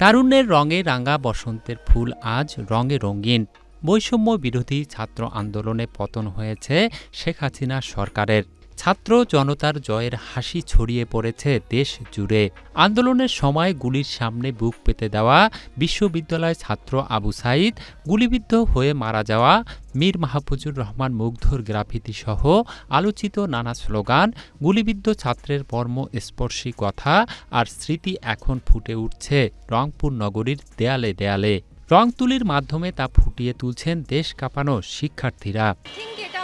তারুণ্যের রঙে রাঙা বসন্তের ফুল আজ রঙে রঙিন। বৈষম্য বিরোধী ছাত্র আন্দোলনে পতন হয়েছে শেখ হাসিনা সরকারের। ছাত্র জনতার জয়ের হাসি ছড়িয়ে পড়েছে দেশ জুড়ে। আন্দোলনের সময় গুলির সামনে বুক পেতে দেওয়া বিশ্ববিদ্যালয় ছাত্র আবু সাইদ, গুলিবিদ্ধ হয়ে মারা যাওয়া মীর মাহফুজুর রহমান মুগ্ধর গ্রাফিতি সহ আলোচিত নানা স্লোগান, গুলিবিদ্ধ ছাত্রের বর্ম স্পর্শী কথা আর স্মৃতি এখন ফুটে উঠছে রংপুর নগরীর দেয়ালে দেয়ালে। রং তুলির মাধ্যমে তা ফুটিয়ে তুলছেন দেশ কাঁপানো শিক্ষার্থীরা।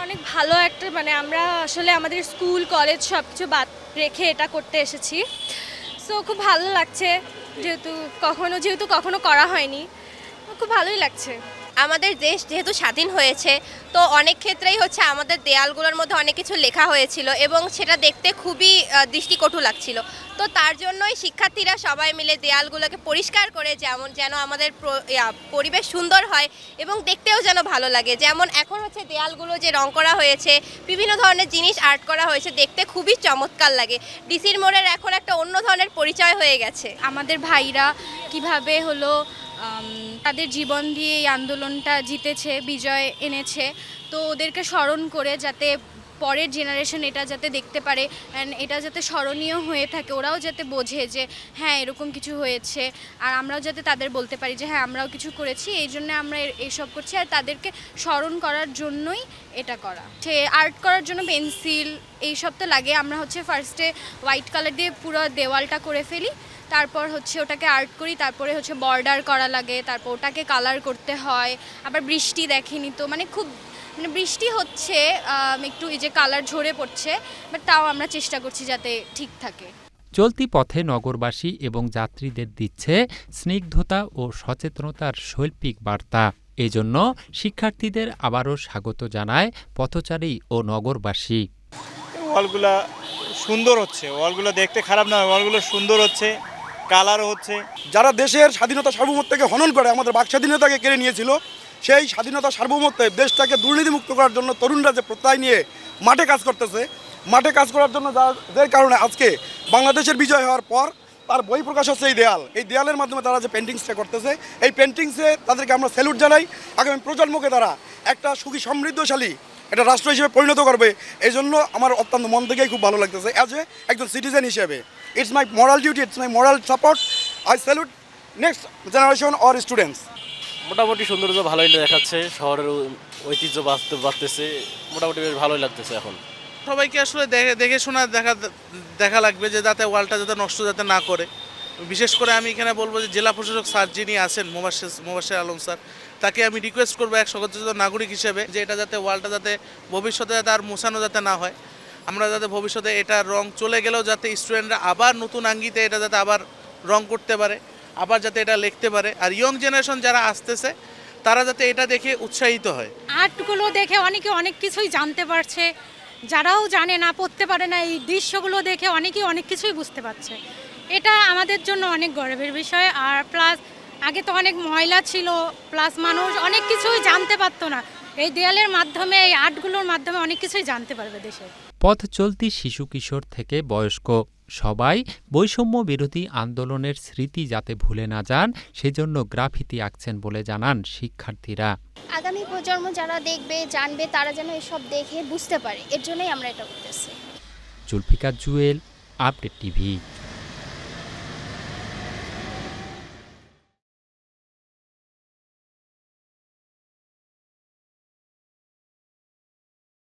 অনেক ভালো একটা মানে আমরা আসলে আমাদের স্কুল, কলেজ সব কিছু বাদ রেখে এটা করতে এসেছি। সো খুব ভালো লাগছে, যেহেতু কখনো যেহেতু কখনো করা হয়নি, খুব ভালোই লাগছে। আমাদের দেশ যেহেতু স্বাধীন হয়েছে, তো অনেক ক্ষেত্রেই হচ্ছে আমাদের দেয়ালগুলোর মধ্যে অনেক কিছু লেখা হয়েছিল এবং সেটা দেখতে খুবই দৃষ্টিকটু লাগছিল। তো তার জন্যই শিক্ষার্থীরা সবাই মিলে দেয়ালগুলোকে পরিষ্কার করে যেমন যেন আমাদের পরিবেশ সুন্দর হয় এবং দেখতেও যেন ভালো লাগে। যেমন এখন হচ্ছে দেয়ালগুলো যে রং করা হয়েছে, বিভিন্ন ধরনের জিনিস আর্ট করা হয়েছে, দেখতে খুবই চমৎকার লাগে। ডিসির মোড়ের এখন একটা অন্য ধরনের পরিচয় হয়ে গেছে। আমাদের ভাইরা কীভাবে হলো তাদের জীবন দিয়ে এই আন্দোলনটা জিতেছে, বিজয় এনেছে। তো ওদেরকে স্মরণ করে যাতে পরের জেনারেশন এটা যাতে দেখতে পারে অ্যান্ড এটা যাতে স্মরণীয় হয়ে থাকে, ওরাও যাতে বোঝে যে হ্যাঁ এরকম কিছু হয়েছে। আর আমরাও যাতে তাদের বলতে পারি যে হ্যাঁ আমরাও কিছু করেছি, এই জন্য আমরা এইসব করছি। আর তাদেরকে স্মরণ করার জন্যই এটা করা। সে আর্ট করার জন্য পেন্সিল এইসব তো লাগে। আমরা হচ্ছে ফার্স্টে হোয়াইট কালার দিয়ে পুরো দেওয়ালটা করে ফেলি। তারপর হচ্ছে ওটাকে আর্ট করি তারপরে হচ্ছে বর্ডার করা লাগে তারপর ওটাকে কালার করতে হয় আবার বৃষ্টি দেখেনি তো মানে খুব মানে বৃষ্টি হচ্ছে একটু এই যে কালার ঝরে পড়ছে বাট তাও আমরা চেষ্টা করছি যাতে ঠিক থাকে। চলতি পথে নগরবাসী এবং যাত্রীদের দিচ্ছে স্নিগ্ধতা ও সচেতনতার শৈল্পিক বার্তা। এজন্য শিক্ষার্থীদের আবারও স্বাগত জানায় পথচারী ও নগরবাসী। ওয়ালগুলা সুন্দর হচ্ছে ওয়ালগুলো দেখতে খারাপ না ওয়ালগুলো সুন্দর হচ্ছে। কালার হচ্ছে। যারা দেশের স্বাধীনতা সার্বভৌমত্বকে হনন করে, আমাদের বাক স্বাধীনতাকে কেড়ে নিয়েছিল, সেই স্বাধীনতা সার্বভৌমত্বে দেশটাকে দুর্নীতিমুক্ত করার জন্য তরুণরা যে প্রত্যয় নিয়ে মাঠে কাজ করতেছে, মাঠে কাজ করার জন্য যাদের কারণে আজকে বাংলাদেশের বিজয় হওয়ার পর তার বই প্রকাশ হচ্ছে এই দেয়াল। এই দেয়ালের মাধ্যমে তারা যে পেন্টিংসটা করতেছে, এই পেন্টিংসে তাদেরকে আমরা স্যালুট জানাই। আগামী প্রজন্মকে তারা একটা সুখী, সমৃদ্ধশালী একটা রাষ্ট্র হিসেবে পরিণত করবে এই জন্য আমার অত্যন্ত মন থেকেই খুব ভালো লাগতেছে। অ্যাজ এ একজন সিটিজেন হিসেবে it's my moral duty it's my moral support I salute next generation or students মোটামুটি সৌন্দর্য ভালোই দেখাচ্ছে শহরের ঐতিহ্য বাঁচতে বাড়তেছে মোটামুটি বেশ ভালোই লাগতেছে এখন। সবাইকে আসলে দেখে দেখে শোনা দেখা দেখা লাগবে যে যাতে ওয়ালটা যাতে নষ্ট যাতে না করে। বিশেষ করে আমি এখানে বলব যে জেলা প্রশাসক স্যার যিনি আছেন মোবাশের মোবাশের আলম স্যার তাকে আমি রিকোয়েস্ট করব এক সচেতন নাগরিক হিসেবে যে এটা যাতে ওয়ালটা যাতে ভবিষ্যতে যাতে আর মোছানো যাতে না হয়। আমরা যাতে ভবিষ্যতে এটার রং চলে গেলেও যাতে স্টুডেন্টরা আবার নতুন আঙ্গিতে এটা যাতে আবার রং করতে পারে, আবার যাতে এটা লিখতে পারে। আর ইয়ং জেনারেশন যারা আসতেছে, তারা যাতে এটা দেখে উৎসাহিত হয়। আর্টগুলো দেখে অনেকে অনেক কিছুই জানতে পারছে। যারাও জানে না, পড়তে পারে না, এই দৃশ্যগুলো দেখে অনেকেই অনেক কিছুই বুঝতে পারছে। এটা আমাদের জন্য অনেক গর্বের বিষয়। আর প্লাস আগে তো অনেক ময়লা ছিল প্লাস মানুষ অনেক কিছুই জানতে পারতো না। এই দেয়ালের মাধ্যমে এই আর্টগুলোর মাধ্যমে অনেক কিছুই জানতে পারবে দেশের পথ চলতি শিশু কিশোর থেকে বয়স্ক সবাই বৈষম্য বিরোধী আন্দোলনের স্মৃতি যাতে ভুলে না যান সেজন্য গ্রাফিতি আঁকছেন বলে জানান শিক্ষার্থীরা। আগামী প্রজন্ম যারা দেখবে জানবে তারা যেন এসব দেখে বুঝতে পারে। এর জন্যই আমরা এটা করতেছি। Zulfikar Jewel update TV.